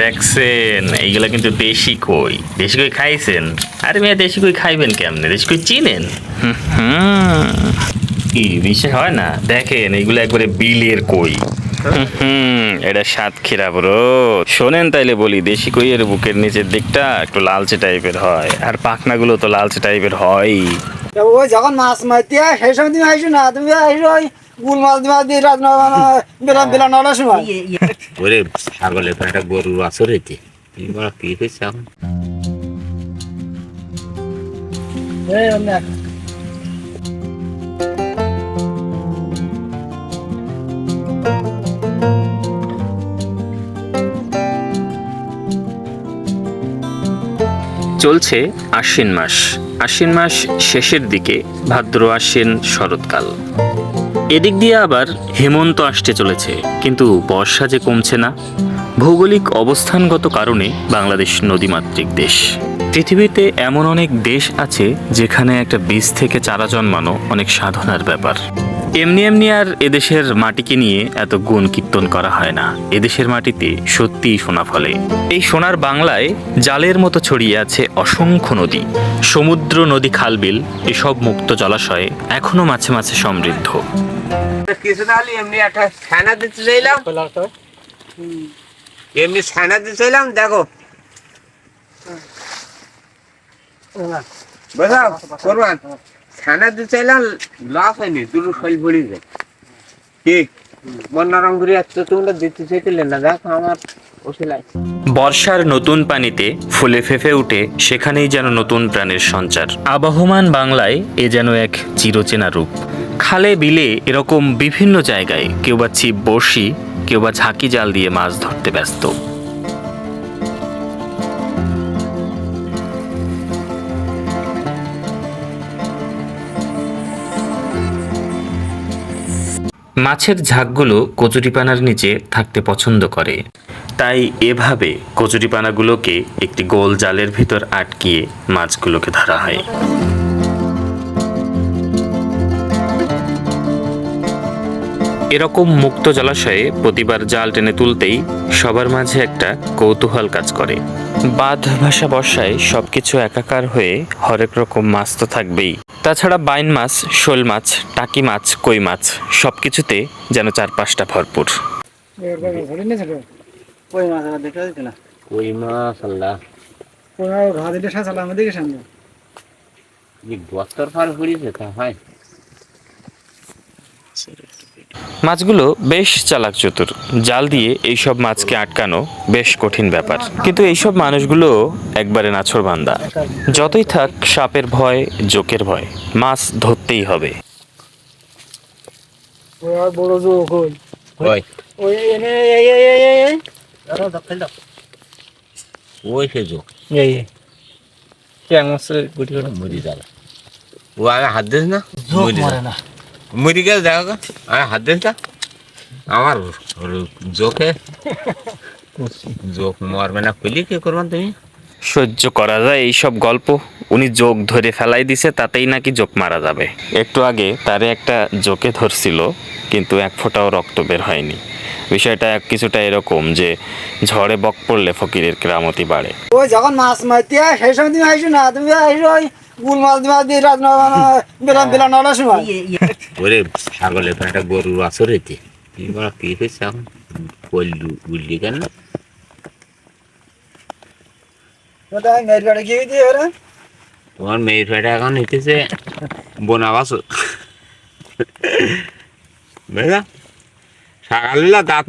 দেখছেন এইগুলা কিন্তু দেশি কই। দেশি কই খাইছেন? আরে মেয়ে দেশি কই খাইবেন কেমনে? দেশি কই চিনেন। কি বিশ্বাস হয় না? দেখেন এইগুলো একবারে বিলের কই। হুম, এটা সাতক্ষীরা ব্রো। শোনেন তাইলে বলি দেশি কইয়ের বুকের নিচের দিকটা একটু লালচে টাইপের হয় আর পাখনাগুলো তো লালচে টাইপের হয়। ওই যখন মাছ মারতে সেই সময় তুমি আইসো না তুমি আইসো গুল মাছ দিয়ে রাত বেলা বেলা নটার সময়। ওরে ছাগলের একটা গরুর আসর হইতে কি? হয়েছে এখন? চলছে আশ্বিন মাস। আশ্বিন মাস শেষের দিকে ভাদ্র আশ্বিন শরৎকাল। এদিক দিয়ে আবার হেমন্ত আসতে চলেছে, কিন্তু বর্ষা যে কমছে না, ভৌগোলিক অবস্থানগত কারণে বাংলাদেশ নদীমাতৃক দেশ। পৃথিবীতে এমন অনেক দেশ আছে যেখানে একটা বীজ থেকে চারা জন্মানো অনেক সাধনার ব্যাপার। এমনি এমনি আর এদেশের মাটিকে নিয়ে এত গুণ কীর্তন করা হয় না। এদেশের মাটিতে সত্যিই সোনা ফলে। এই সোনার বাংলায় জালের মতো ছড়িয়ে আছে অসংখ্য নদী। সমুদ্র নদী খালবিল এসব মুক্ত জলাশয়ে এখনও মাছে মাছে সমৃদ্ধ। এমনি ছানা দিতে চাইলাম, দেখো। বুঝলাম করবান। ছানা দিতে চাইলাম আমার বর্ষার নতুন পানিতে ফুলে ফেফে উঠে, সেখানেই যেন নতুন প্রাণের সঞ্চার। আবহমান বাংলায় এ যেন এক চিরচেনা রূপ। খালে বিলে এরকম বিভিন্ন জায়গায় কেউ বা ছিপ বড়শি, কেউ বা ঝাঁকি জাল দিয়ে মাছ ধরতে ব্যস্ত। মাছের ঝাঁকগুলো কচুরিপানার নিচে থাকতে পছন্দ করে। তাই এভাবে কচুরিপানাগুলোকে একটি গোল জালের ভিতর আটকিয়ে মাছগুলোকে ধরা হয়। এরকম মুক্ত জলাশয়ে প্রতিবার জাল টেনে তুলতেই সবার মাঝে একটা কৌতূহল কাজ করে। বাঁধ ভাষা বর্ষায় সবকিছু একাকার হয়ে হরেক রকম মাছ তো থাকবেই। তাছাড়া বাইন মাছ শোল মাছ টাকি মাছ কই মাছ সবকিছুতে যেন চারপাশটা ভরপুর। ধরে নিয়েছে তো কই মাছ দেখা না? ওই মাছ আল্লাহ। ঘা দিলে সাঁচাল আমার সামনে এই বস্তর ফার ঘুরিয়েছে তা হয়। মাছগুলো বেশ চালাক চতুর জাল দিয়ে এইসব মাছকে আটকানো বেশ কঠিন ব্যাপার। কিন্তু এইসব মানুষগুলো একবারে নাছর বান্দা যতই থাক সাপের ভয় জোকের ভয় মাছ ধরতেই হবে। বড় জোক ওই। ওই। ওই এনে এই এই এই এই এই দাও দাও ফেল দাও। ওই সে যোগ এই এই। মাছের গুটি করে? মরি ও আমি হাত দিস না? জোক মরি না। মরি গেছে দেখো গো। আমি হাত দিস না আমার জোকে। জোক মরবে না কইলি কি করবেন তুমি? সহ্য করা যায় এইসব গল্প। উনি যোগ ধরে ফেলাই দিছে তাতেই নাকি যোগ মারা যাবে। একটু আগে তারে একটা জোকে ধরছিল কিন্তু এক ফোঁটাও রক্ত বের হয়নি। বিষয়টা কিছুটা এরকম যে ঝড়ে বক পড়লে ফকিরের কেরামতি বাড়ে। ওই যখন মাছ মারতে সেই সময় তুমি আইসো না তুমি আইসো ওই গুল মাছ দিয়ে রাত বেলা বেলা নটার সময়। ওরে ছাগলের একটা গরুর আসর হইতে কি? বলা কি হয়েছে এখন? বললু বুঝলি কেন তোমার মেয়ের ফেটা এখন হইতেছে বোনা বাসর বুঝলা? সকালবেলা দাঁত